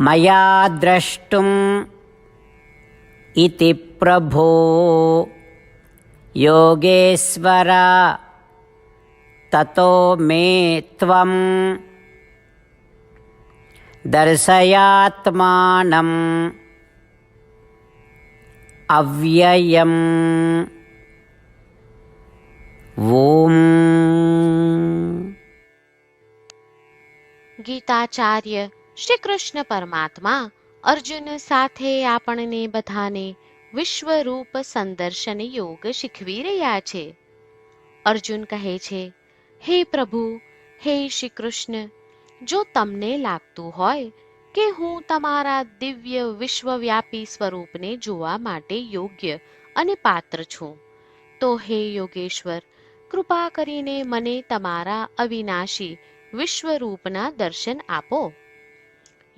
मया द्रष्टुम् इति प्रभो योगेश्वर ततो मे त्वं दर्शयात्मानम् अव्ययम् ॐ गीताचार्य શ્રી કૃષ્ણ પરમાત્મા અર્જુન સાથે આપણને બધાને વિશ્વરૂપ સંદર્શન યોગ શીખવી રહ્યા છે. અર્જુન કહે છે, હે પ્રભુ, હે શ્રી કૃષ્ણ જો તમને લાગતું હોય કે હું તમારા દિવ્ય વિશ્વવ્યાપી સ્વરૂપને જોવા માટે યોગ્ય અને પાત્ર છું, તો હે યોગેશ્વર, કૃપા કરીને મને તમારા અવિનાશી વિશ્વરૂપના દર્શન આપો.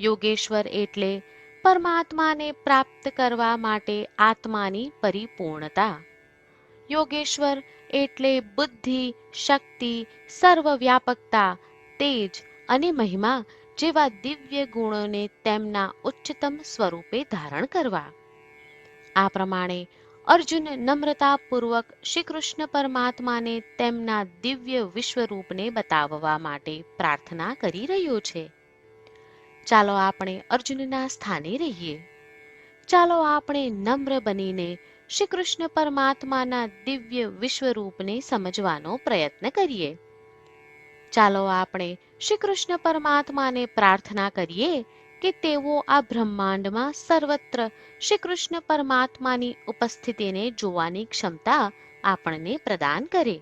યોગેશ્વર એટલે પરમાત્માને પ્રાપ્ત કરવા માટે આત્માની પરિપૂર્ણતા. યોગેશ્વર એટલે બુદ્ધિ, શક્તિ, સર્વવ્યાપકતા, તેજ અને મહિમા જેવા દિવ્ય ગુણોને તેમના ઉચ્ચતમ સ્વરૂપે ધારણ કરવા. આ પ્રમાણે અર્જુન નમ્રતાપૂર્વક શ્રી કૃષ્ણ પરમાત્માને તેમના દિવ્ય વિશ્વરૂપને બતાવવા માટે પ્રાર્થના કરી રહ્યો છે. ચાલો આપણે અર્જુનના સ્થાને રહીએ. ચાલો આપણે નમ્ર બનીને શ્રી કૃષ્ણ પરમાત્માના દિવ્ય વિશ્વરૂપને સમજવાનો પ્રયત્ન કરીએ. ચાલો આપણે શ્રી કૃષ્ણ પરમાત્માને પ્રાર્થના કરીએ કે તેઓ આ બ્રહ્માંડમાં સર્વત્ર શ્રી કૃષ્ણ પરમાત્માની ઉપસ્થિતિને જોવાની ક્ષમતા આપણને પ્રદાન કરે.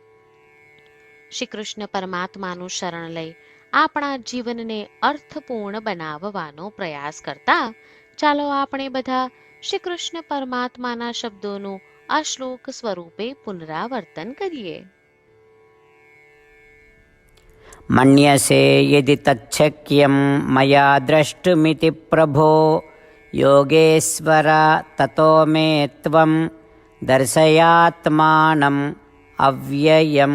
શ્રી કૃષ્ણ પરમાત્માનું શરણ લઈ આપણા જીવનને અર્થપૂર્ણ બનાવવાનો પ્રયાસ કરતા, ચાલો આપણે બધા શ્રી કૃષ્ણ પરમાત્માના શબ્દોનું આ શ્લોક સ્વરૂપે પુનરાવર્તન કરીએ. મન્યસે યદિ તચ્છક્યમ મયા દ્રષ્ટુમિતિ પ્રભો, યોગેશ્વર તતો મે દર્શયાત્માનમ અવ્યયમ.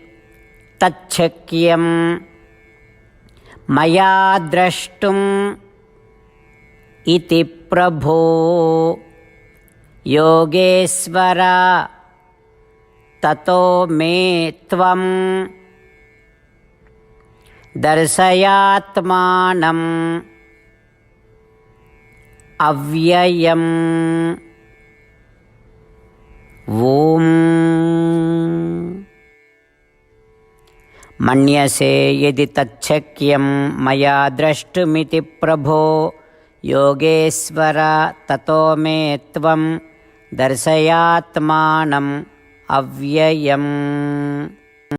तच्छक्यं मया द्रष्टुम् इति प्रभो। योगेश्वर ततो मे त्वं दर्शयात्मानम् अव्ययम्। ॐ మన్యసే యది తచ్చక్యం మయా ద్రష్టుమితి ప్రభో. యోగేశ్వర తతో మే త్వం దర్శయాత్మానం అవ్యయం.